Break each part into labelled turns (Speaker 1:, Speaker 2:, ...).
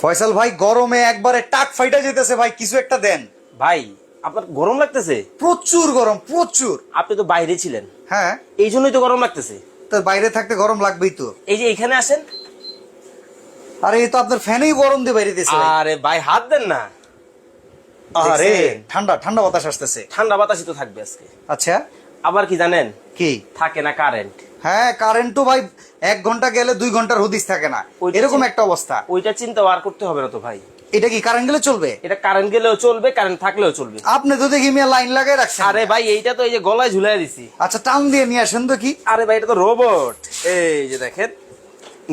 Speaker 1: ফয়সাল ভাই গরমে একবারে টাক ফাইটা যেতেছে ভাই কিছু একটা দেন।
Speaker 2: ভাই আপনার গরম লাগতেছে?
Speaker 1: প্রচুর গরম প্রচুর।
Speaker 2: আপনি তো বাইরে ছিলেন।
Speaker 1: হ্যাঁ।
Speaker 2: এই জন্যই তো গরম লাগতেছে।
Speaker 1: তো বাইরে থাকতে গরম লাগবেই তো।
Speaker 2: এই যে এখানে আসেন।
Speaker 1: আরে এই তো আপনার ফ্যানেই গরম দিয়ে বাইরে দিয়েছে
Speaker 2: আরে ভাই হাত দেন না।
Speaker 1: আরে। ঠান্ডা ঠান্ডা বাতাস আসতেছে।
Speaker 2: ঠান্ডা বাতাসই তো থাকবে আজকে।
Speaker 1: আচ্ছা।
Speaker 2: আবার কি জানেন?
Speaker 1: কি?
Speaker 2: থাকে না কারেন্ট
Speaker 1: হ্যাঁ কারেন্টও ভাই এক ঘণ্টা গেলে দুই ঘণ্টার হদিস থাকে না। এরকম একটা অবস্থা।
Speaker 2: ওইটা চিন্তা আর করতে হবে না তো ভাই।
Speaker 1: এটা কি কারেন্ট গেলে চলবে?
Speaker 2: এটা কারেন্ট গেলেও চলবে কারেন্ট থাকলেও চলবে।
Speaker 1: আপনি তো দেখি মিয়া লাইন লাগাই রাখছেন।
Speaker 2: আরে ভাই এইটা তো এই যে গলায় ঝুলাই দিছি।
Speaker 1: আচ্ছা টান দিয়ে নিয়ে আসেন তো কি?
Speaker 2: আরে ভাই এটা তো রোবট এই যে দেখেন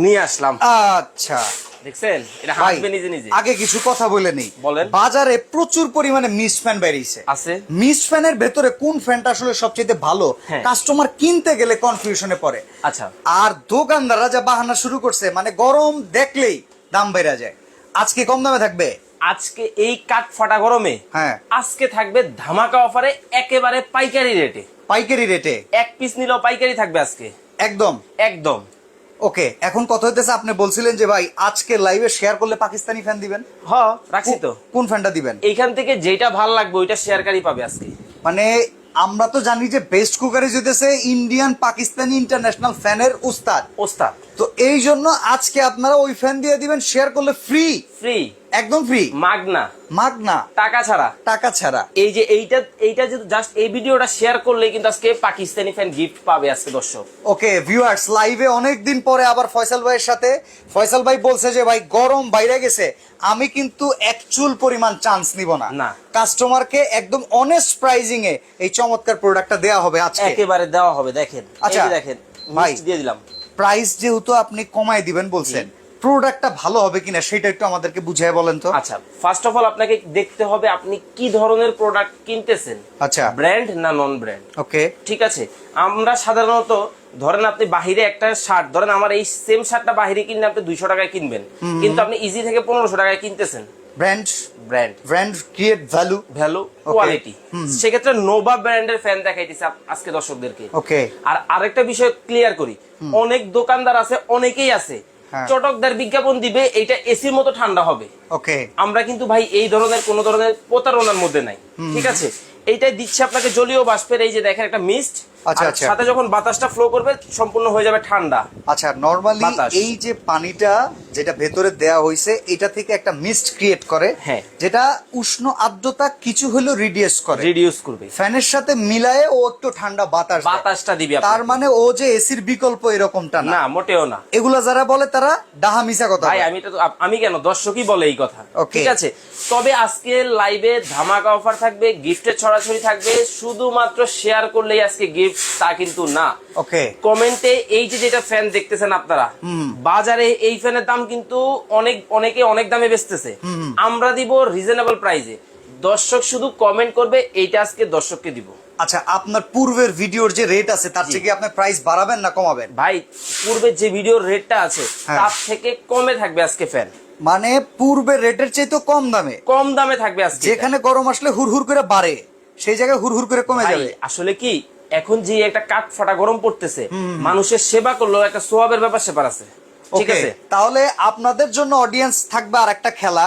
Speaker 2: নিয়ে আসলাম।
Speaker 1: আচ্ছা।
Speaker 2: দেখছেন? এটা হাসবে নিজে নিজে।
Speaker 1: আগে কিছু কথা বলে নেই।
Speaker 2: বলেন।
Speaker 1: বাজারে প্রচুর পরিমাণে মিস ফ্যান বেরিয়েছে।
Speaker 2: আছে।
Speaker 1: মিস ফ্যানের ভেতরে কোন ফ্যানটা আসলে সবচেয়ে ভালো। কাস্টমার কিনতে গেলে কনফিউশনে পড়ে।
Speaker 2: আচ্ছা।
Speaker 1: আর দোকানদাররা যা বাহানা শুরু করছে মানে গরম দেখলেই দাম বেড়ে যায়। আজকে কম দামে থাকবে?
Speaker 2: আজকে এই কাঠ ফাটা গরমে
Speaker 1: হ্যাঁ।
Speaker 2: আজকে থাকবে ধামাকা অফারে একেবারে পাইকারি রেটে
Speaker 1: পাইকারি রেটে
Speaker 2: এক পিস নিলেও পাইকারি থাকবে আজকে।
Speaker 1: একদম।
Speaker 2: একদম।
Speaker 1: ওকে এখন কথা হইতেছে আপনি বলছিলেন যে ভাই আজকে লাইভে শেয়ার করলে পাকিস্তানি ফ্যান দিবেন।
Speaker 2: হ্যাঁ রাখছি তো।
Speaker 1: কোন ফ্যানটা দিবেন?
Speaker 2: এইখান থেকে যেটা ভালো লাগবে ওইটা শেয়ারকারী পাবে আজকে।
Speaker 1: মানে আমরা তো জানি যে বেস্ট কুকারে যেতেছে ইন্ডিয়ান পাকিস্তানি ইন্টারন্যাশনাল ফ্যানের উস্তাদ
Speaker 2: উস্তাদ
Speaker 1: তো এই জন্য আজকে আপনারা ওই ফ্যান দিয়ে দিবেন শেয়ার করলে ফ্রি
Speaker 2: ফ্রি
Speaker 1: একদম ফ্রি
Speaker 2: মাগনা।
Speaker 1: মাগ না
Speaker 2: টাকা ছাড়া।
Speaker 1: টাকা ছাড়া।
Speaker 2: এই যে এইটা এইটা যে জাস্ট এই ভিডিওটা শেয়ার করলে কিন্তু আজকে পাকিস্তানি ফ্যান গিফট পাবে আজকে দর্শক।
Speaker 1: ওকে ভিউয়ার্স লাইভে অনেক দিন পরে আবার ফয়সাল ভাইয়ের সাথে। ফয়সাল ভাই বলছে যে ভাই গরম বাইরে গেছে। আমি কিন্তু একচুল পরিমাণ চান্স নিব না।
Speaker 2: না।
Speaker 1: কাস্টমারকে একদম অনেস্ট প্রাইজিং এ এই চমৎকার প্রোডাক্টটা দেওয়া হবে আজকে।
Speaker 2: একেবারে দেওয়া হবে দেখেন।
Speaker 1: আচ্ছা,
Speaker 2: দেখেন
Speaker 1: ভাই।
Speaker 2: দিয়ে দিলাম।
Speaker 1: প্রাইস যেহেতু আপনি কমায় দিবেন বলছেন প্রোডাক্টটা ভালো হবে কিনা সেটা একটু আমাদেরকে বুঝিয়ে বলেন তো।
Speaker 2: আচ্ছা ফার্স্ট অফ অল আপনাকে দেখতে হবে আপনি কি ধরনের প্রোডাক্ট কিনতেছেন।
Speaker 1: আচ্ছা।
Speaker 2: ব্র্যান্ড না নন ব্র্যান্ড
Speaker 1: ওকে।
Speaker 2: ঠিক আছে আমরা সাধারণত ধরেন আপনি বাহিরে একটা শার্ট ধরেন আমার এই সেম শার্টটা বাহিরে কিনলে আপনি দুইশো টাকায় কিনবেন। কিন্তু আপনি ইজি থেকে পনেরোশো টাকায় কিনতেছেন।
Speaker 1: Brand
Speaker 2: brand
Speaker 1: brand create value
Speaker 2: value quality সেক্ষেত্রে নোভা ব্র্যান্ডের ফ্যান দেখাইতেছে আজকে দর্শকদেরকে।
Speaker 1: ওকে
Speaker 2: আর আরেকটা বিষয় ক্লিয়ার করি। অনেক দোকানদার আছে অনেকেই আছে। চটকদার বিজ্ঞাপন দিবে এটা এসির মতো ঠান্ডা হবে।
Speaker 1: ওকে।
Speaker 2: আমরা কিন্তু ভাই এই ধরনের কোন ধরনের প্রতারণার মধ্যে নাই। ঠিক আছে? এইটাই দিচ্ছে আপনাকে জলীয় বাষ্পের এই যে দেখেন একটা মিস্ট
Speaker 1: আচ্ছা, আচ্ছা।
Speaker 2: সাথে যখন বাতাসটা ফ্লো করবে সম্পূর্ণ হয়ে যাবে ঠান্ডা।
Speaker 1: আচ্ছা নরমালি এই যে পানিটা যেটা ভেতরে দেয়া হয়েছে এটা থেকে একটা মিস্ট ক্রিয়েট করে
Speaker 2: হ্যাঁ।
Speaker 1: যেটা উষ্ণ আর্দ্রতা কিছু হলেও রিডিউস করে।
Speaker 2: রিডিউস করবে।
Speaker 1: ফ্যানের সাথে মিলায়ে ও একটু ঠান্ডা বাতাস
Speaker 2: বাতাসটা দিবে
Speaker 1: তার মানে ও যে এসির বিকল্প এরকমটা না।
Speaker 2: মোটেও না।
Speaker 1: এগুলা যারা বলে তারা ডাহা মিশা কথা
Speaker 2: ভাই আমি তো আমি কেন? দর্শকই বলে এই কথা. ঠিক আছে? তবে আজকে লাইভে ধামাকা অফার থাকবে গিফটের ছড়াছড়ি থাকবে। শুধুমাত্র শেয়ার করলেই আজকে গিফট তা কিন্তু না।
Speaker 1: ওকে
Speaker 2: কমেন্টে এই যে যেটা ফ্যান দেখতেছেন আপনারা বাজারে এই ফ্যানের দাম কিন্তু অনেক অনেকে অনেক দামে বেচতেছে। আমরা দিব রিজনেবল প্রাইসে দর্শক শুধু কমেন্ট করবে এইটা আজকে দর্শককে দিব।
Speaker 1: আচ্ছা আপনার পূর্বের ভিডিওর যে রেট আছে তার থেকে আপনি প্রাইস বাড়াবেন না কমাবেন?
Speaker 2: ভাই পূর্বে যে ভিডিওর রেটটা আছে
Speaker 1: হ্যাঁ।
Speaker 2: তার থেকে কমে থাকবে আজকে ফ্যান
Speaker 1: মানে পূর্বের রেটের চেয়ে তো কম দামে?
Speaker 2: কম দামে থাকবে আজকে।
Speaker 1: যেখানে গরম আসলে হুড়হুড় করে বাড়ে সেই জায়গায় হুড়হুড় করে কমে যাবে।
Speaker 2: আসলে কি এখন যে একটা কাঠ ফাটা গরম পড়তেছে মানুষের সেবা করলেও একটা সোয়াবের ব্যাপার সেপার আছে। ঠিক আছে?
Speaker 1: তাহলে আপনাদের জন্য অডিয়েন্স থাকবে আর একটা খেলা।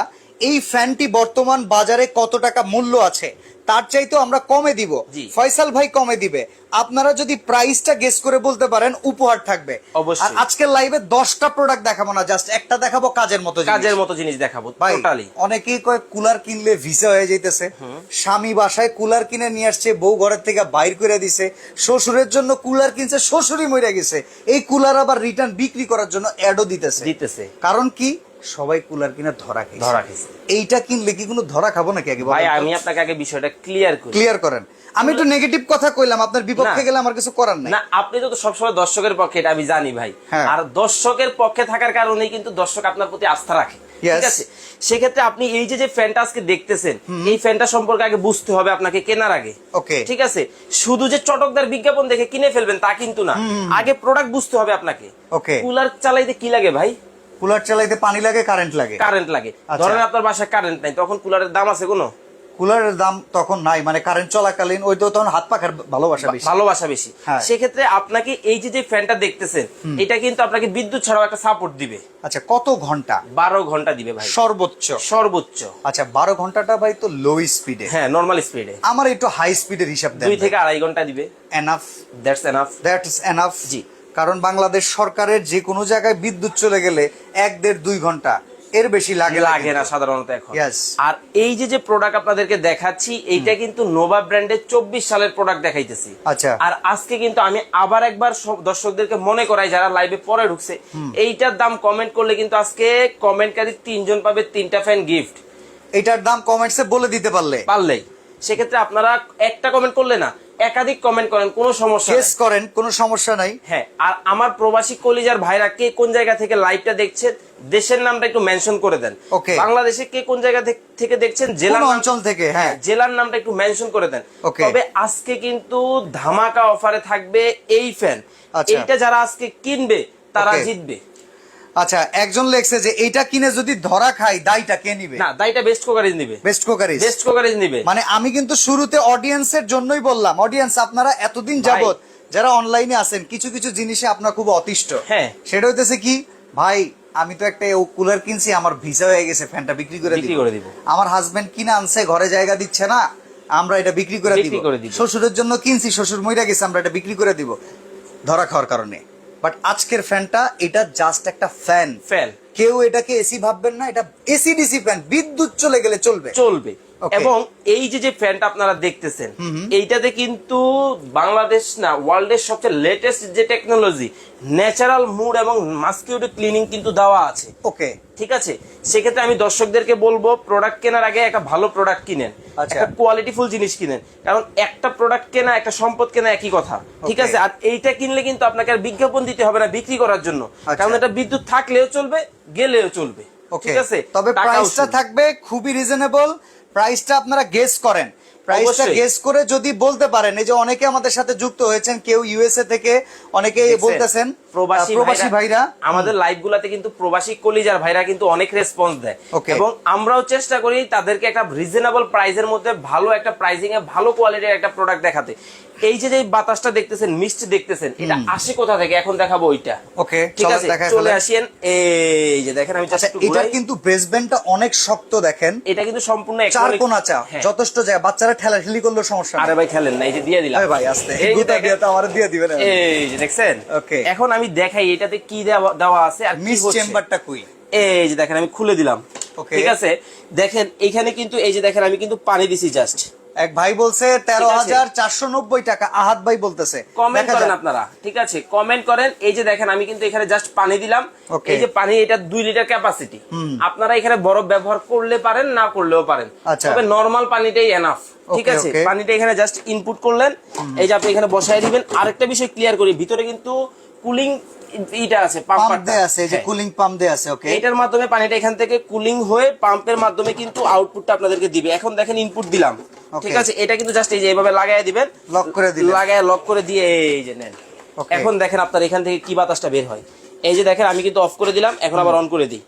Speaker 1: এই ফ্যানটি বর্তমান বাজারে কত টাকা মূল্য আছে? তার চাইতেও আমরা কমে দিব। ফয়সাল ভাই কমে দিবে। আপনারা যদি প্রাইসটা গেস করে বলতে পারেন উপহার থাকবে। আর আজকের লাইভে দশটা প্রোডাক্ট দেখাবো না জাস্ট একটা দেখাবো কাজের মতো জিনিস।
Speaker 2: কাজের মতো জিনিস দেখাবো টোটালি
Speaker 1: অনেকেই কয় কুলার কিনলে ভিসা হয়ে যাইতেছে। স্বামী বাসায় কুলার কিনে নিয়ে আসছে বউ ঘরের থেকে বাইর করে দিছে। শ্বশুরের জন্য কুলার কিনছে শ্বশুরই মরে গেছে। এই কুলার আবার রিটার্ন বিক্রি করার জন্য অ্যাডও দিতেছে।
Speaker 2: দিতেছে।
Speaker 1: কারণ কি? সবাই কুলার কিনে ধরা খাইছে।
Speaker 2: ধরা খেয়েছে
Speaker 1: এইটা কিনলে কি কোনো ধরা খাব নাকি আগে?
Speaker 2: ভাই আমি আপনাকে আগে বিষয়টা ক্লিয়ার করি।
Speaker 1: ক্লিয়ার করেন। আমি একটু নেগেটিভ কথা কইলাম আপনার বিপক্ষে গেলে আমার কিছু করার নাই।
Speaker 2: না আপনি তো সবসময় দর্শকের পক্ষে এটা আমি জানি ভাই।
Speaker 1: হ্যাঁ।
Speaker 2: আর দর্শকের পক্ষে থাকার কারণেই কিন্তু দর্শক আপনার প্রতি আস্থা রাখে। ঠিক আছে? সেক্ষেত্রে আপনি এই যে যে ফ্যানটা আজকে দেখতেছেন এই ফ্যানটা সম্পর্কে আগে বুঝতে হবে আপনাকে কেনার আগে।
Speaker 1: ওকে
Speaker 2: ঠিক আছে? শুধু যে চটকদার বিজ্ঞাপন দেখে কিনে ফেলবেন তা কিন্তু না। আগে প্রোডাক্ট বুঝতে হবে আপনাকে।
Speaker 1: Okay.
Speaker 2: কুলার চালাইতে কি লাগে ভাই?
Speaker 1: কুলার চালাইতে পানি লাগে কারেন্ট লাগে।
Speaker 2: কারেন্ট লাগে।
Speaker 1: আচ্ছা।
Speaker 2: ধরেন আপনার বাসায় কারেন্ট নাই তখন কুলারের দাম আছে কোনো?
Speaker 1: কুলারের দাম তখন নাই মানে কারেন্ট চলাকালীন ওই তো তখন হাত পাখার ভালোবাসা বেশি।
Speaker 2: ভালোবাসা বেশি।
Speaker 1: হ্যাঁ।
Speaker 2: সেক্ষেত্রে আপনাকে এই যে যে ফ্যানটা দেখতেছেন এটা কিন্তু আপনাকে বিদ্যুৎ ছাড়াও একটা সাপোর্ট দিবে।
Speaker 1: আচ্ছা কত ঘণ্টা?
Speaker 2: বারো ঘণ্টা দিবে ভাই।
Speaker 1: সর্বোচ্চ।
Speaker 2: সর্বোচ্চ।
Speaker 1: আচ্ছা বারো ঘন্টাটা ভাই তো লো স্পিডে
Speaker 2: হ্যাঁ নর্মাল স্পিডে
Speaker 1: আমার একটু হাই স্পিডের হিসাব দেন
Speaker 2: দুই থেকে আড়াই ঘণ্টা দিবে।
Speaker 1: Enough
Speaker 2: that's enough
Speaker 1: that is enough
Speaker 2: জি।
Speaker 1: কারণ বাংলাদেশ সরকারের যে কোনো জায়গায় বিদ্যুৎ চলে গেলে এক দেড় দুই ঘণ্টা। এর বেশি লাগে
Speaker 2: লাগে না সাধারণত এখন। আর এই যে যে প্রোডাক্ট আপনাদেরকে দেখাচ্ছি এইটা কিন্তু নোভা ব্র্যান্ডের চব্বিশ সালের প্রোডাক্ট দেখাইতেছি।
Speaker 1: আচ্ছা।
Speaker 2: আর আজকে কিন্তু আমি আবার একবার দর্শকদেরকে মনে করাই যারা লাইভে পরে ঢুকছে এইটার দাম কমেন্ট করলে কিন্তু আজকে কমেন্টকারী তিনজন পাবে তিনটা ফ্যান গিফট
Speaker 1: এটার দাম কমেন্টসে বলে দিতে পারলে।
Speaker 2: পারলেই। সেক্ষেত্রে আপনারা একটা কমেন্ট করলে না একাধিক কমেন্ট করেন কোনো সমস্যা
Speaker 1: করেন কোনো সমস্যা নাই।
Speaker 2: হ্যাঁ আর আমার প্রবাসী কলিজার ভাইরা কে কোন জায়গা থেকে লাইভটা দেখছেন দেশের নামটা একটু মেনশন করে দেন।
Speaker 1: Okay.
Speaker 2: বাংলাদেশে কে কোন জায়গা থেকে- দেখছেন জেলার
Speaker 1: অঞ্চল থেকে হ্যাঁ।
Speaker 2: জেলার নামটা একটু মেনশন করে দেন। তবে আজকে কিন্তু ধামাকা অফারে থাকবে এই ফ্যান
Speaker 1: আচ্ছা।
Speaker 2: এইটা যারা আজকে কিনবে তারা জিতবে।
Speaker 1: আচ্ছা একজন লেখছে যে এইটা কিনে যদি ধরা খাই দায়টা কে নিবে?
Speaker 2: না দাইটা বেস্ট কোকারিজ নিবে।
Speaker 1: বেস্ট কোকারিজ
Speaker 2: বেস্ট কোকারিজ নিবে।
Speaker 1: মানে আমি কিন্তু শুরুতে অডিয়েন্সের জন্যই বললাম অডিয়েন্স আপনারা এতদিন যাবত যারা অনলাইনে আছেন কিছু কিছু জিনিসে আপনার খুব অতিষ্ঠ।
Speaker 2: হ্যাঁ।
Speaker 1: সেটা হইতেছে কি ভাই আমি তো একটা কুলার কিনছি আমার ভিসা হয়ে গেছে ফ্যানটা বিক্রি করে দিব। আমার হাজবেন্ড কিনে আনছে ঘরে জায়গা দিচ্ছে না আমরা এটা বিক্রি করে দিব।
Speaker 2: বিক্রি করে দিব।
Speaker 1: শ্বশুরের জন্য কিনছি শ্বশুর মইরা গেছে আমরা এটা বিক্রি করে দিব। ধরা খাওয়ার কারণে। বাট আজকের ফ্যানটা এটা জাস্ট একটা ফ্যান
Speaker 2: ফ্যান
Speaker 1: কেউ এটাকে এসি ভাববেন না এটা এসি ডিসি ফ্যান বিদ্যুৎ চলে গেলে চলবে।
Speaker 2: চলবে. এবং এই যে যে ফ্যানটা আপনারা দেখতেছেন এইটাতে কিন্তু বাংলাদেশ না ওয়ার্ল্ডের সবচেয়ে লেটেস্ট যে টেকনোলজি ন্যাচারাল মুড এবং মাস্কিউটো ক্লিনিং কিন্তু দেওয়া আছে।
Speaker 1: ওকে
Speaker 2: ঠিক আছে? সেক্ষেত্রে আমি দর্শকদেরকে বলব প্রোডাক্ট কেনার আগে একটা ভালো প্রোডাক্ট কিনেন।
Speaker 1: আচ্ছা।
Speaker 2: একটা কোয়ালিটিফুল জিনিস কিনেন। কারণ একটা প্রোডাক্ট কেনা একটা সম্পদ কেনা একই কথা। ঠিক আছে? আর এইটা কিনলে কিন্তু আপনাকে আর বিজ্ঞাপন দিতে হবে না বিক্রি করার জন্য।
Speaker 1: আচ্ছা।
Speaker 2: কারণ এটা বিদ্যুৎ থাকলেও চলবে গেলেও চলবে।
Speaker 1: ওকে
Speaker 2: ঠিক আছে?
Speaker 1: তবে প্রাইসটা থাকবে খুবই রিজনেবল প্রাইসটা আপনারা গেস করেন প্রাইসটা। গেস করে যদি বলতে পারেন এই যে অনেকে আমাদের সাথে যুক্ত হয়েছেন কেউ ইউএসএ থেকে অনেকে বলতেছেন
Speaker 2: প্রবাসী
Speaker 1: প্রবাসী ভাইরা
Speaker 2: আমাদের লাইভ গুলাতে কিন্তু প্রবাসী কলিজার ভাইরা কিন্তু অনেক রেসপন্স দেয়। এবং আমরাও চেষ্টা করি তাদেরকে একটা রিজনেবল প্রাইসের মধ্যে ভালো একটা প্রাইসিং এ ভালো কোয়ালিটির একটা প্রোডাক্ট দেখাতে। এই যে যে বাতাসটা দেখতেছেন মিষ্টি দেখতেছেন এটা আসে কোথা থেকে? এখন দেখাবো ওইটা।
Speaker 1: ওকে
Speaker 2: ঠিক আছে? চলে আসেন। এই যে দেখেন আমি জাস্ট
Speaker 1: আচ্ছা এটা কিন্তু বেসবেন্টটা অনেক শক্ত দেখেন।
Speaker 2: এটা কিন্তু সম্পূর্ণ
Speaker 1: চার
Speaker 2: acrylic-
Speaker 1: কোনা চা। যথেষ্ট যায় বাচ্চারা ঠেলাঠেলি করলেও সমস্যা
Speaker 2: আরে ভাই খেলেন না এই যে দিয়ে দিলাম।
Speaker 1: আরে ভাই আস্তে।
Speaker 2: এই যে
Speaker 1: গুতা দিয়ে তো আমার দিয়ে দিবেন
Speaker 2: এই যে দেখছেন?
Speaker 1: Okay.
Speaker 2: এখন আমি দেখাই এটাতে কি দেওয়া আছে আর
Speaker 1: মিস চেম্বারটা কুই?
Speaker 2: এই যে দেখেন আমি খুলে দিলাম। ঠিক আছে? দেখেন এখানে কিন্তু এই যে দেখেন আমি কিন্তু পানি দিছি জাস্ট
Speaker 1: এক ভাই বলছে তেরো হাজার চারশো নব্বই টাকা। আহাত ভাই বলতেছে।
Speaker 2: কমেন্ট করেন আপনারা ঠিক আছে? কমেন্ট করেন। এই যে দেখেন আমি কিন্তু এখানে জাস্ট পানি দিলাম। এই যে পানি এটা দুই লিটার ক্যাপাসিটি আপনারা এখানে বরফ ব্যবহার করলে পারেন না করলেও পারেন।
Speaker 1: আচ্ছা।
Speaker 2: তবে নর্মাল পানিটাই এনাফ ঠিক আছে? পানিটা এখানে জাস্ট ইনপুট করলেন। এই যে আপনি এখানে বসাই দিবেন। আরেকটা বিষয় ক্লিয়ার করি ভিতরে কিন্তু কুলিং ইটা আছে
Speaker 1: পাম্প দেয়া আছে যে
Speaker 2: হ্যাঁ।
Speaker 1: কুলিং পাম্প দেয়া আছে ওকে
Speaker 2: এটার মাধ্যমে পানিটা এখান থেকে কুলিং হয়ে পাম্পের মাধ্যমে কিন্তু আউটপুটটা আপনাদেরকে দিবে। এখন দেখেন ইনপুট দিলাম ঠিক আছে? এটা কিন্তু জাস্ট এই যে এইভাবে লাগাই দিবেন।
Speaker 1: লক করে।
Speaker 2: লাগায় লক করে দিয়ে এই যে নেন। এখন দেখেন আপনার এখান থেকে কি বাতাসটা বের হয়। এই যে দেখেন আমি কিন্তু অফ করে দিলাম এখন আবার অন করে দিই.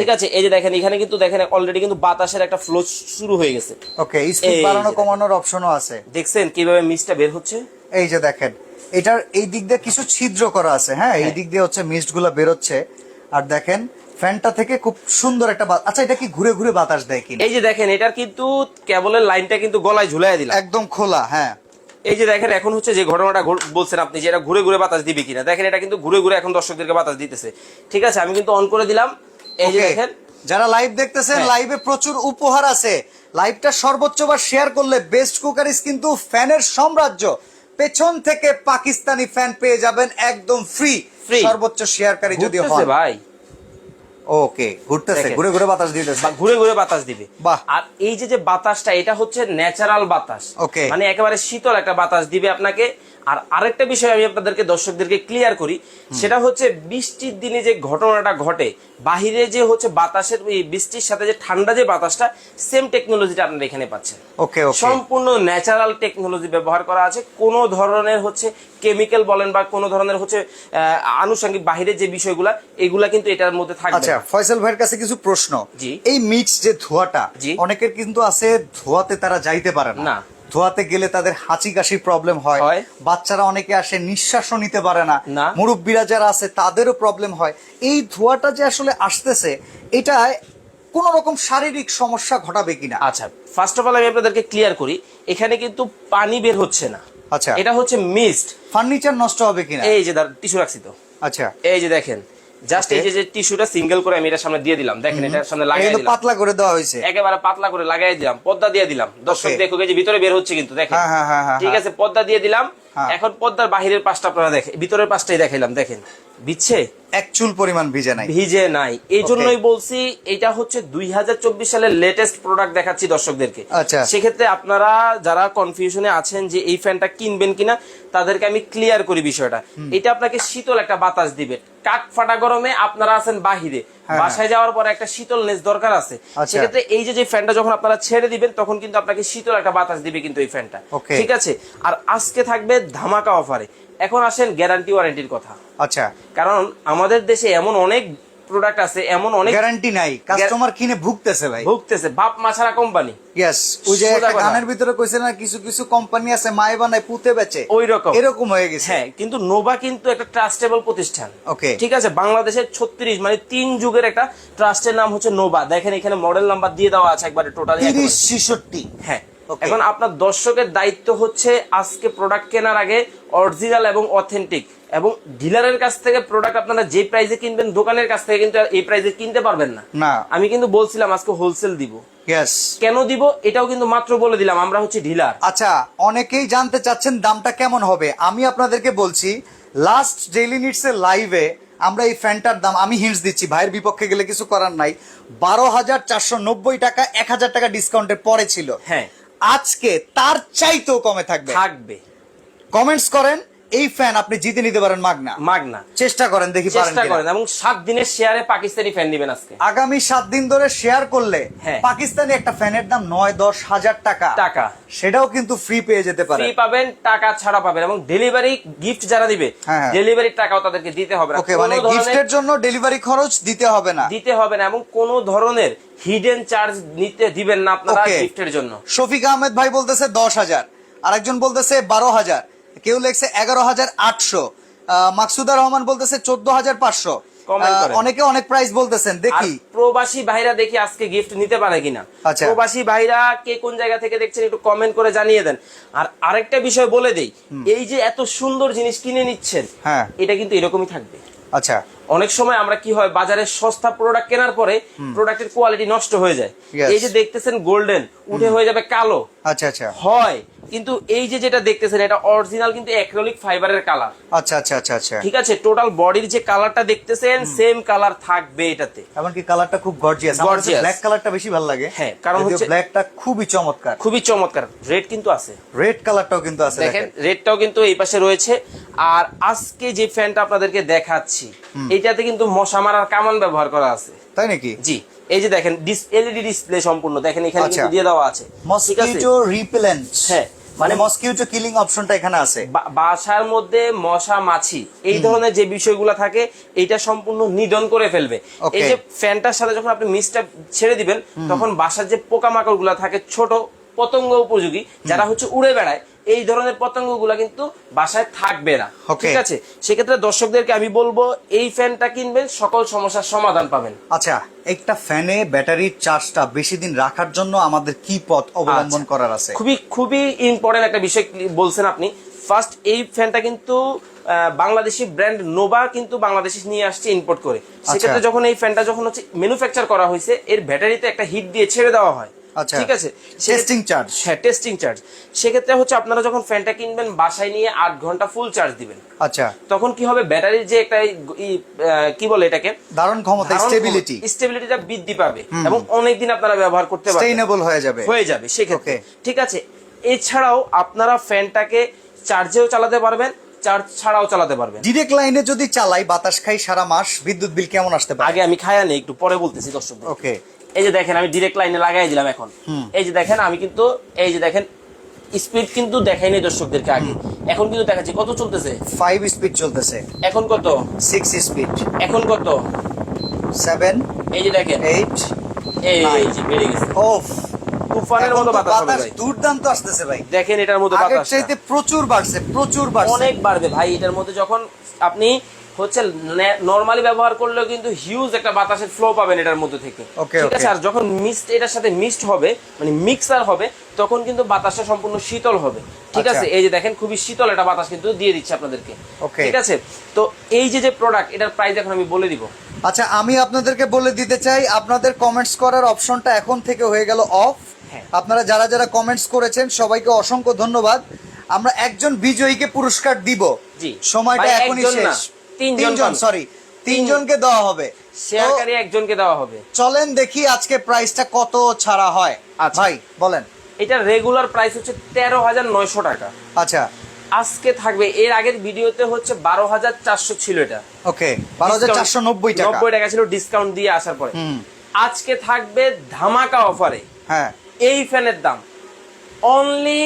Speaker 2: ঠিক আছে? এই যে দেখেন এখানে কিন্তু দেখেন অলরেডি কিন্তু বাতাসের একটা ফ্লো শুরু হয়ে গেছে।
Speaker 1: ওকে স্পিড বাড়ানো কমানোর অপশনও আছে।
Speaker 2: দেখছেন কীভাবে মিসটা বের হচ্ছে?
Speaker 1: এই যে দেখেন এটার এই দিক দিয়ে কিছু ছিদ্র করা আছে হ্যাঁ? এই দিক দিয়ে হচ্ছে মিস্টগুলা বেরোচ্ছে। আর দেখেন ফ্যানটা থেকে খুব সুন্দর একটা আচ্ছা এটা কি ঘুরে ঘুরে বাতাস দেয় কিনা?
Speaker 2: এই যে দেখেন এটার কিন্তু কেবলের লাইনটা কিন্তু গলায় ঝুলাই দিলাম।
Speaker 1: একদম খোলা হ্যাঁ।
Speaker 2: এই যে দেখেন এখন হচ্ছে যে ঘটনাটা বলছেন আপনি যে এটা ঘুরে ঘুরে বাতাস দিবে কিনা। দেখেন এটা কিন্তু ঘুরে ঘুরে এখন দর্শকদেরকে বাতাস দিতেছে। ঠিক আছে আমি কিন্তু অন করে দিলাম। এই যে দেখেন।
Speaker 1: যারা লাইভ দেখতেছেন
Speaker 2: হ্যাঁ।
Speaker 1: লাইভে প্রচুর উপহার আছে। লাইভটা সর্বোচ্চ বার শেয়ার করলে বেস্ট কুকারিস কিন্তু ফ্যানের সাম্রাজ্য। পেছন থেকে পাকিস্তানি ফ্যান পেয়ে যাবেন একদম ফ্রি। সর্বোচ্চ শেয়ারকারী যদি হয়
Speaker 2: ভাই।
Speaker 1: ওকে ঘুরতেছে ঘুরে ঘুরে বাতাস দিতেছে।
Speaker 2: বা ঘুরে ঘুরে বাতাস দিবে।
Speaker 1: বাহ।
Speaker 2: আর এই যে যে বাতাসটা এটা হচ্ছে ন্যাচারাল বাতাস।
Speaker 1: ওকে
Speaker 2: মানে একেবারে শীতল একটা বাতাস দিবে আপনাকে। আর আরেকটা বিষয় আমি আপনাদেরকে দর্শকদেরকে ক্লিয়ার করি সেটা হচ্ছে বৃষ্টির দিনে যে ঘটনাটা ঘটে বাহিরে যে হচ্ছে বাতাসের বৃষ্টির সাথে যে ঠান্ডা যে বাতাসটা সেম টেকনোলজিটা আপনারা এখানে পাচ্ছেন
Speaker 1: ওকে
Speaker 2: সম্পূর্ণ ন্যাচারাল টেকনোলজি ব্যবহার করা আছে কোনো ধরনের হচ্ছে কেমিক্যাল বলেন বা কোনো ধরনের হচ্ছে আনুষঙ্গিক বাহিরের যে বিষয়গুলা এগুলা কিন্তু এটার মধ্যে থাকবে
Speaker 1: আচ্ছা। ফয়সাল ভাইয়ের কাছে কিছু প্রশ্ন
Speaker 2: জি।
Speaker 1: এই মিক্স যে ধোঁয়াটা। অনেকের কিন্তু আছে ধোঁয়াতে তারা যাইতে পারে না। ধোঁয়াতে গেলে তাদের হাঁচি কাশির প্রবলেম হয়। বাচ্চারা অনেকে আসে নিঃশ্বাসও নিতে পারে না।
Speaker 2: না।
Speaker 1: মুরব্বীরা যারা আছে তাদেরও প্রবলেম হয়। এই ধোঁয়াটা যে আসলে আসতেছে এটা কোন রকম শারীরিক সমস্যা ঘটাবে কিনা?
Speaker 2: আচ্ছা ফার্স্ট অফ অল আমি আপনাদেরকে ক্লিয়ার করি এখানে কিন্তু পানি বের হচ্ছে না।
Speaker 1: আচ্ছা।
Speaker 2: এটা হচ্ছে মিস্ট
Speaker 1: ফার্নিচার নষ্ট হবে কিনা?
Speaker 2: এই যে টিস্যু রাখছি তো।
Speaker 1: আচ্ছা।
Speaker 2: এই যে দেখেন জাস্ট এই যে টিস্যুটা সিঙ্গেল করে আমি এটার সামনে দিয়ে দিলাম। দেখেন সামনে
Speaker 1: এটা
Speaker 2: লাগাই দিলাম।
Speaker 1: পাতলা করে দেওয়া হয়েছে।
Speaker 2: একেবারে পাতলা করে দিলাম। পর্দা দিয়ে দিলাম। দর্শক যে ভিতরে বের হচ্ছে কিন্তু দেখেন।
Speaker 1: হ্যাঁ, হ্যাঁ, হ্যাঁ,
Speaker 2: ঠিক আছে পর্দা দিয়ে দিলাম। এখন পর্দার বাহিরের পাশটা আপনারা দেখেন ভিতরের পাশটাই দেখাইলাম দেখেন। বিচ্ছে
Speaker 1: এক চুল পরিমাণ ভিজে নাই।
Speaker 2: ভিজে নাই। এই জন্যই বলছি এটা হচ্ছে দুই হাজার চব্বিশ সালের লেটেস্ট প্রোডাক্ট দেখাচ্ছি দর্শকদেরকে।
Speaker 1: আচ্ছা।
Speaker 2: সেক্ষেত্রে আপনারা যারা কনফিউশনে আছেন যে এই ফ্যানটা কিনবেন কিনা তাদেরকে আমি ক্লিয়ার করি বিষয়টা। এটা আপনাকে শীতল একটা বাতাস দিবে। কাক ফাটা গরমে আপনারা আছেন বাহিরে।
Speaker 1: হ্যাঁ।
Speaker 2: বাসায় যাওয়ার পরে একটা শীতলনেস দরকার আছে।
Speaker 1: আচ্ছা।
Speaker 2: সেক্ষেত্রে এই যে ফ্যানটা যখন আপনারা ছেড়ে দিবেন তখন কিন্তু আপনাকে শীতল একটা বাতাস দিবে কিন্তু এই ফ্যানটা. ঠিক আছে? আর আজকে থাকবে ধামাকা অফারে। এখন আসেন গ্যারান্টি ওয়ারেন্টির কথা।
Speaker 1: আচ্ছা।
Speaker 2: কারণ আমাদের দেশে এমন অনেক প্রোডাক্ট আছে এমন অনেক
Speaker 1: গ্যারান্টি নাই। কাস্টমার কিনে ভুগতেছে ভাই।
Speaker 2: ভুগতেছে বাপ মাছারা কোম্পানি
Speaker 1: ইয়েস ওই যে। গানের ভিতরে কইছে না কিছু কিছু কোম্পানি আছে মাই বানায় পুঁতে বেচে।
Speaker 2: ওই রকম।
Speaker 1: এরকম হয়ে গেছে।
Speaker 2: হ্যাঁ কিন্তু নোভা কিন্তু একটা ট্রাস্টেবল প্রতিষ্ঠান।
Speaker 1: ওকে
Speaker 2: ঠিক আছে বাংলাদেশের ছত্রিশ মানে তিন যুগের একটা ট্রাস্টের নাম হচ্ছে নোভা দেখেন এখানে মডেল নাম্বার দিয়ে দেওয়া আছে একবারে টোটাল
Speaker 1: তিরিশ ছেষট্টি।
Speaker 2: হ্যাঁ।
Speaker 1: Okay.
Speaker 2: এখন আপনার দর্শকের দায়িত্ব হচ্ছে আজকে প্রোডাক্ট কেনার আগে অরিজিনাল এবং অথেন্টিক এবং ডিলারের কাছ থেকে প্রোডাক্ট আপনারা যে প্রাইসে কিনবেন দোকানের কাছ থেকে কিন্তু এই প্রাইসে কিনতে পারবেন না।
Speaker 1: না।
Speaker 2: আমি কিন্তু বলছিলাম আজকে হোলসেল দিব। কেন দিব? এটাও কিন্তু মাত্র বলে দিলাম আমরা হচ্ছে ডিলার
Speaker 1: আচ্ছা অনেকেই জানতে চাচ্ছেন দামটা কেমন হবে। আমি আপনাদেরকে বলছি লাস্ট ডেইলি নিডস এর লাইভে আমরা এই ফ্যানটার দাম আমি হিন্টস দিচ্ছি ভাইয়ের বিপক্ষে গেলে কিছু করার নাই। বারো হাজার চারশো নব্বই টাকা এক হাজার টাকা ডিসকাউন্টের পরে ছিল।
Speaker 2: হ্যাঁ।
Speaker 1: আজকে তার চাইতেও কমে থাকবে।
Speaker 2: থাকবে।
Speaker 1: কমেন্টস করেন এই ফ্যান আপনি জিতে নিতে পারেন মাগনা।
Speaker 2: মাগনা।
Speaker 1: চেষ্টা করেন দেখি
Speaker 2: চেষ্টা করেন এবং সাত দিনের শেয়ারে পাকিস্তানি ফ্যান দিবেন আজকে।
Speaker 1: আগামী সাত দিন ধরে শেয়ার করলে
Speaker 2: হ্যাঁ।
Speaker 1: পাকিস্তানি একটা ফ্যানের দাম নয় দশ হাজার টাকা।
Speaker 2: টাকা।
Speaker 1: সেটাও কিন্তু ফ্রি পেয়ে যেতে পারে।
Speaker 2: ফ্রি পাবেন টাকা ছাড়া পাবেন এবং ডেলিভারি গিফট যারা দিবে
Speaker 1: হ্যাঁ, হ্যাঁ।
Speaker 2: ডেলিভারির টাকাও তাদেরকে দিতে হবে না।
Speaker 1: ওকে মানে গিফটের জন্য ডেলিভারি খরচ দিতে হবে না।
Speaker 2: দিতে হবে না এবং কোনো ধরনের হিডেন চার্জ নিতে দিবেন না আপনারা গিফটের জন্য।
Speaker 1: শফিক আহমেদ ভাই বলতেছে দশ হাজার। আরেকজন বলতেছে বারো হাজার। কেউ লেখছে এগারো হাজার আটশো। মাকসুদা রহমান বলতেছে চোদ্দ হাজার পাঁচশো। অনেকে অনেক প্রাইস বলতেছেন দেখি।
Speaker 2: প্রবাসী ভাইরা দেখি আজকে গিফট নিতে পারে কিনা।
Speaker 1: আচ্ছা।
Speaker 2: প্রবাসী ভাইরা কে কোন জায়গা থেকে দেখছেন একটু কমেন্ট করে জানিয়ে দেন। আর আরেকটা বিষয় বলে দেই এই যে এত সুন্দর জিনিস কিনে নিচ্ছেন
Speaker 1: হ্যাঁ।
Speaker 2: এটা কিন্তু এরকমই থাকবে।
Speaker 1: আচ্ছা।
Speaker 2: অনেক সময় আমরা কি হয় বাজারে সস্তা প্রোডাক্ট কেনার পরে প্রোডাক্টের কোয়ালিটি নষ্ট হয়ে যায়। এই যে দেখতেছেন গোল্ডেন উঠে হয়ে যাবে কালো।
Speaker 1: আচ্ছা আচ্ছা।
Speaker 2: হয়। কিন্তু এই যে যেটা দেখতেছেন এটা অরিজিনাল কিন্তু অ্যাক্রিলিক ফাইবারের কালার
Speaker 1: আচ্ছা আচ্ছা আচ্ছা আচ্ছা।
Speaker 2: ঠিক আছে টোটাল বডির যে কালারটা দেখতেছেন সেম কালার থাকবে এটাতে।
Speaker 1: এমনকি কালারটা খুব গর্জিয়াস
Speaker 2: Gorgeous.
Speaker 1: ব্ল্যাক কালারটা বেশি ভালো লাগে।
Speaker 2: হ্যাঁ, কারণ হচ্ছে-
Speaker 1: ব্ল্যাকটা খুবই চমৎকার।
Speaker 2: খুবই চমৎকার। রেড কিন্তু আছে।
Speaker 1: রেড কালারটাও কিন্তু আছে
Speaker 2: দেখেন রেডটাও কিন্তু এই পাশে রয়েছে। আর আজকে যে ফ্যানটা আপনাদেরকে দেখাচ্ছি এটাতে কিন্তু মশা মারার কামান ব্যবহার করা আছে।
Speaker 1: তাই নাকি?
Speaker 2: জি এই যে দেখেন এলইডি ডিসপ্লে সম্পূর্ণ। দেখেন এখানে
Speaker 1: আচ্ছা।
Speaker 2: কিন্তু দিয়ে দেওয়া আছে।
Speaker 1: মসকিউটো রিপেলেন্ট
Speaker 2: হ্যাঁ,
Speaker 1: মানে মসকিউটো কিলিং অপশনটা এখানে আছে।
Speaker 2: বাসার মধ্যে মশা মাছি এই ধরনের যে বিষয়গুলো থাকে এটা সম্পূর্ণ নিধন করে ফেলবে। এই যে ফ্যানটার সাথে যখন আপনি মিস্টটা ছেড়ে দিবেন তখন বাসার যে পোকামাকড়গুলা থাকে ছোট পতঙ্গ উপযোগী যারা হচ্ছে উড়ে বেড়ায় এই ধরনের পতঙ্গগুলা কিন্তু বাসায় থাকবে না। ঠিক আছে? সেক্ষেত্রে দর্শকদেরকে আমি বলব এই ফ্যানটা কিনবেন সকল সমস্যার সমাধান পাবেন।
Speaker 1: আচ্ছা একটা ফ্যানে ব্যাটারির চার্জটা বেশি দিন রাখার জন্য আমাদের কি পথ অবলম্বন
Speaker 2: আচ্ছা।
Speaker 1: করার আছে?
Speaker 2: খুবই খুবই ইম্পর্টেন্ট একটা বিষয় বলছেন আপনি। ফার্স্ট এই ফ্যানটা কিন্তু বাংলাদেশি ব্র্যান্ড নোভা কিন্তু বাংলাদেশে নিয়ে আসছে ইম্পোর্ট করে। সেক্ষেত্রে যখন এই ফ্যানটা যখন হচ্ছে ম্যানুফ্যাকচার করা হয়েছে এর ব্যাটারিতে একটা হিট দিয়ে ছেড়ে দেওয়া হয়।
Speaker 1: আচ্ছা।
Speaker 2: ঠিক আছে?
Speaker 1: Testing charge।
Speaker 2: হ্যাঁ টেস্টিং চার্জ সেক্ষেত্রে হচ্ছে আপনারা যখন ফ্যানটা কিনবেন বাসায় নিয়ে আট ঘণ্টা ফুল চার্জ দিবেন।
Speaker 1: আচ্ছা।
Speaker 2: তখন কি হবে? ব্যাটারির যে একটা কি বলে এটাকে?
Speaker 1: ধারণ ক্ষমতা স্টেবিলিটি
Speaker 2: স্টেবিলিটিটা বৃদ্ধি পাবে এবং অনেকদিন আপনারা ব্যবহার করতে পারবেন।
Speaker 1: স্টেইনেবল হয়ে যাবে।
Speaker 2: হয়ে যাবে সেক্ষেত্রে। ঠিক আছে? এছাড়াও আপনারা ফ্যানটাকে চার্জেও চালাতে পারবেন চার্জ ছাড়াও চালাতে পারবেন।
Speaker 1: ডিরেক্ট লাইনে যদি চালাই বাতাস খাই সারা মাস বিদ্যুৎ বিল কেমন আসতে পারে?
Speaker 2: আগে আমি খায়া নেই একটু পরে বলতেছি দর্শক
Speaker 1: ওকে
Speaker 2: এই যে দেখেন আমি ডিরেক্ট লাইনে লাগাই দিলাম এখন। এই যে দেখেন আমি কিন্তু এই যে দেখেন স্পিড কিন্তু দেখাইনি দর্শকদেরকে আগে। এখন কিন্তু দেখাচ্ছি কত চলতেছে?
Speaker 1: ফাইভ স্পিড চলতেছে।
Speaker 2: এখন কত?
Speaker 1: সিক্স স্পিড
Speaker 2: এখন কত?
Speaker 1: সেভেন
Speaker 2: এই যে দেখেন।
Speaker 1: এইট
Speaker 2: এই এই যে বেড়ে গেছে।
Speaker 1: ওফ
Speaker 2: তুফানের মতো বাতাস হবে ভাই।
Speaker 1: দুর্দান্ত আসতেছে ভাই।
Speaker 2: দেখেন এটার মধ্যে বাতাস।
Speaker 1: চাইতে প্রচুর বাড়ছে প্রচুর বাড়ছে।
Speaker 2: অনেক বাড়বে ভাই এটার মধ্যে যখন আপনি হচ্ছে নরমালি ব্যবহার করলেও কিন্তু হিউজ একটা বাতাসের ফ্লো পাবেন এটার মধ্যে থেকে। ঠিক আছে আর যখন মিক্সড এটার সাথে মিক্সড হবে মানে মিক্সার হবে তখন কিন্তু বাতাসটা সম্পূর্ণ শীতল হবে। ঠিক
Speaker 1: আচ্ছা।
Speaker 2: আছে এই যে দেখেন খুবই শীতল একটা বাতাস কিন্তু দিয়ে দিচ্ছে আপনাদেরকে। ঠিক আছে তো এই যে যে প্রোডাক্ট এটার প্রাইস এখন আমি বলে দিব।
Speaker 1: আচ্ছা আমি আপনাদেরকে বলে দিতে চাই আপনাদের কমেন্টস করার অপশনটা এখন থেকে হয়ে গেল অফ
Speaker 2: হ্যাঁ।
Speaker 1: আপনারা যারা যারা কমেন্টস করেছেন সবাইকে অসংখ্য ধন্যবাদ। আমরা একজন বিজয়ীকে পুরস্কার দিব।
Speaker 2: জি।
Speaker 1: সময়টা এখনই
Speaker 2: একজন না,
Speaker 1: শেষ।
Speaker 2: তিনজন
Speaker 1: সরি তিনজনকে দেওয়া হবে।
Speaker 2: শেয়ারকারী একজনকে দেওয়া হবে।
Speaker 1: চলেন দেখি আজকে প্রাইসটা কত ছাড়া হয়।
Speaker 2: আচ্ছা।
Speaker 1: ভাই বলেন।
Speaker 2: এটা রেগুলার প্রাইস হচ্ছে তেরো হাজার নয়শো টাকা।
Speaker 1: আচ্ছা।
Speaker 2: আজকে থাকবে এর আগের ভিডিওতে হচ্ছে বারো হাজার চারশো ছিল এটা।
Speaker 1: ওকে বারো হাজার চারশো নব্বই টাকা।
Speaker 2: নব্বই টাকা ছিল ডিসকাউন্ট দিয়ে আসার পরে। আজকে থাকবে ধামাকা অফারে
Speaker 1: হ্যাঁ।
Speaker 2: এই ফ্যানের দাম। অনলি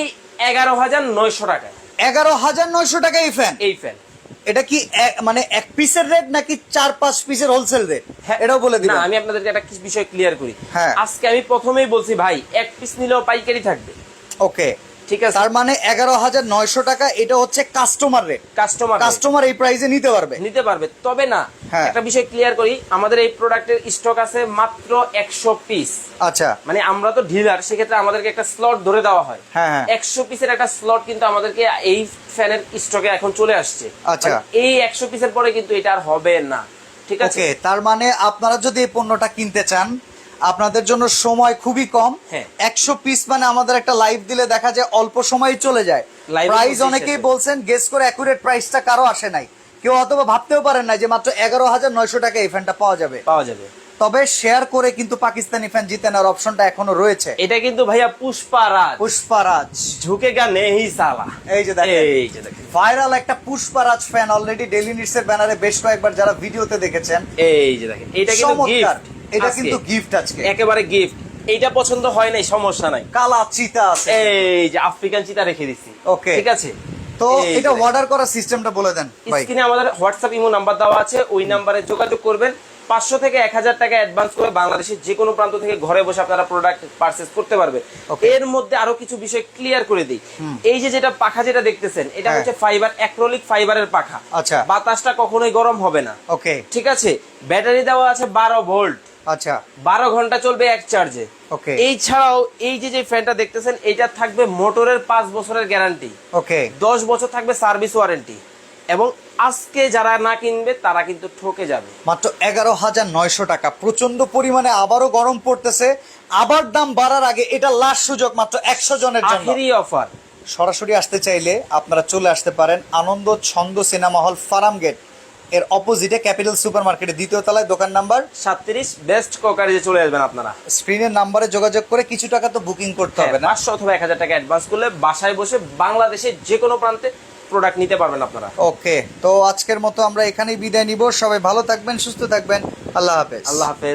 Speaker 2: এগারো হাজার নয়শো টাকায়।
Speaker 1: এগারো হাজার নয়শো টাকা এই ফ্যান।
Speaker 2: এই ফ্যান।
Speaker 1: এটা কি মানে এক পিসের রেট নাকি চার পাঁচ পিসের হোলসেল রেট এটাও বলে
Speaker 2: দিন না আমি আপনাদেরকে একটা কিছু বিষয় ক্লিয়ার করি।
Speaker 1: হ্যাঁ।
Speaker 2: আজকে আমি প্রথমেই বলছি ভাই এক পিস নিলেও পাইকারি থাকবে।
Speaker 1: ওকে
Speaker 2: ঠিক আছে।
Speaker 1: তার মানে এগারো হাজার নয়শো টাকা এটা হচ্ছে কাস্টমার রেট
Speaker 2: কাস্টমার
Speaker 1: কাস্টমার এই প্রাইসে নিতে পারবে।
Speaker 2: নিতে পারবে। তবে না
Speaker 1: হ্যাঁ।
Speaker 2: একটা বিষয় ক্লিয়ার করি আমাদের এই প্রোডাক্টের স্টক আছে মাত্র একশো পিস
Speaker 1: আচ্ছা।
Speaker 2: মানে আমরা তো ডিলার সেক্ষেত্রে আমাদেরকে একটা স্লট ধরে দেওয়া হয়।
Speaker 1: হ্যাঁ, হ্যাঁ।
Speaker 2: একশো পিসের একটা স্লট কিন্তু আমাদেরকে এই ফ্যানের স্টকে এখন চলে আসছে।
Speaker 1: আচ্ছা।
Speaker 2: মানে এই একশো পিসের পরে কিন্তু এটা আর হবে না। ঠিক আছে?
Speaker 1: তার মানে আপনারা যদি এই পণ্যটা কিনতে চান আপনাদের জন্য সময় খুবই কম।
Speaker 2: হ্যাঁ।
Speaker 1: একশো পিস মানে আমাদের একটা লাইভ দিলে দেখা যায় অল্প সময় চলে যায়। প্রাইস অনেকেই বলছেন গেস করে অ্যাকুরেট প্রাইসটা কারও আসে নাই। কেউ অথবা ভাবতেও পারেন না যে মাত্র এগারো হাজার নয়শো টাকা এই ফ্যানটা পাওয়া যাবে।
Speaker 2: পাওয়া যাবে।
Speaker 1: তবে শেয়ার করে কিন্তু পাকিস্তানি ফ্যান জিতে নেওয়ার অপশনটা এখনও রয়েছে।
Speaker 2: এটা কিন্তু ভাইয়া পুষ্পারাজ
Speaker 1: পুষ্পারাজ
Speaker 2: ঝুঁকেগা নেহি সালা।
Speaker 1: এই যে দেখেন।
Speaker 2: এই যে দেখেন।
Speaker 1: ভাইরাল একটা Pushparaj fan already daily needs এর ব্যানারে বেশ কয়েকবার যারা ভিডিওতে দেখেছেন।
Speaker 2: এই যে দেখেন। এটা কিন্তু গিফট
Speaker 1: এটা কিন্তু গিফট আজকে।
Speaker 2: একেবারে গিফট এইটা পছন্দ হয় নাই সমস্যা নাই।
Speaker 1: কালা চিতা আছে।
Speaker 2: এই যে আফ্রিকান চিতা রেখে দিছি।
Speaker 1: ওকে
Speaker 2: ঠিক আছে?
Speaker 1: তো এটা অর্ডার করার সিস্টেমটা বলে দেন ভাই।
Speaker 2: স্ক্রিনে আমাদের হোয়াটসঅ্যাপ ইমো নাম্বার দেওয়া আছে। ওই নাম্বারে যোগাযোগ করবেন। পাঁচশো থেকে এক হাজার টাকা অ্যাডভান্স করে বাংলাদেশের যে কোনো প্রান্ত থেকে ঘরে বসে আপনারা প্রোডাক্ট পারচেস করতে পারবে। এর মধ্যে আরও কিছু বিষয় ক্লিয়ার করে দিই। এই যে যেটা পাখা যেটা দেখতেছেন এটা
Speaker 1: হ্যাঁ।
Speaker 2: হচ্ছে ফাইবার অ্যাক্রোলিক ফাইবারের পাখা।
Speaker 1: আচ্ছা।
Speaker 2: বাতাসটা কখনোই গরম হবে না।
Speaker 1: ওকে
Speaker 2: ঠিক আছে? ব্যাটারি দেওয়া আছে বারো ভোল্ট
Speaker 1: আচ্ছা।
Speaker 2: বারো ঘণ্টা চলবে এক চার্জে
Speaker 1: Okay.
Speaker 2: এই ছাড়াও এই যে যে ফ্যানটা দেখতেছেন এটা থাকবে মোটরের পাঁচ বছরের গ্যারান্টি
Speaker 1: ওকে
Speaker 2: দশ বছর থাকবে সার্ভিস ওয়ারেন্টি এবং আজকে যারা না কিনবে তারা কিন্তু ঠকে যাবে।
Speaker 1: মাত্র এগারো হাজার নয়শো টাকা। প্রচণ্ড পরিমাণে আবারও গরম পড়তেছে। আবার দাম বাড়ার আগে এটা লাস্ট সুযোগ মাত্র একশো জনের জন্য।
Speaker 2: অফার
Speaker 1: সরাসরি আসতে চাইলে আপনারা চলে আসতে পারেন আনন্দ ছন্দ সিনেমা হল ফার্ম গেট এর অপোজিটে ক্যাপিটাল সুপার মার্কেটের দ্বিতীয় তলায় দোকান নাম্বার
Speaker 2: সাতত্রিশ বেস্ট কোকারিজে চলে আসবেন আপনারা।
Speaker 1: স্ক্রিনের নাম্বারে যোগাযোগ করে কিছু টাকা তো বুকিং করতে হবে না।
Speaker 2: পাঁচশো অথবা এক হাজার টাকা অ্যাডভান্স করলে বাসায় বসে বাংলাদেশের যে কোনো প্রান্তে প্রোডাক্ট নিতে পারবেন আপনারা।
Speaker 1: ওকে তো আজকের মতো আমরা এখানেই বিদায় নিব। সবাই ভালো থাকবেন সুস্থ থাকবেন। আল্লাহ হাফেজ।
Speaker 2: আল্লাহ হাফেজ।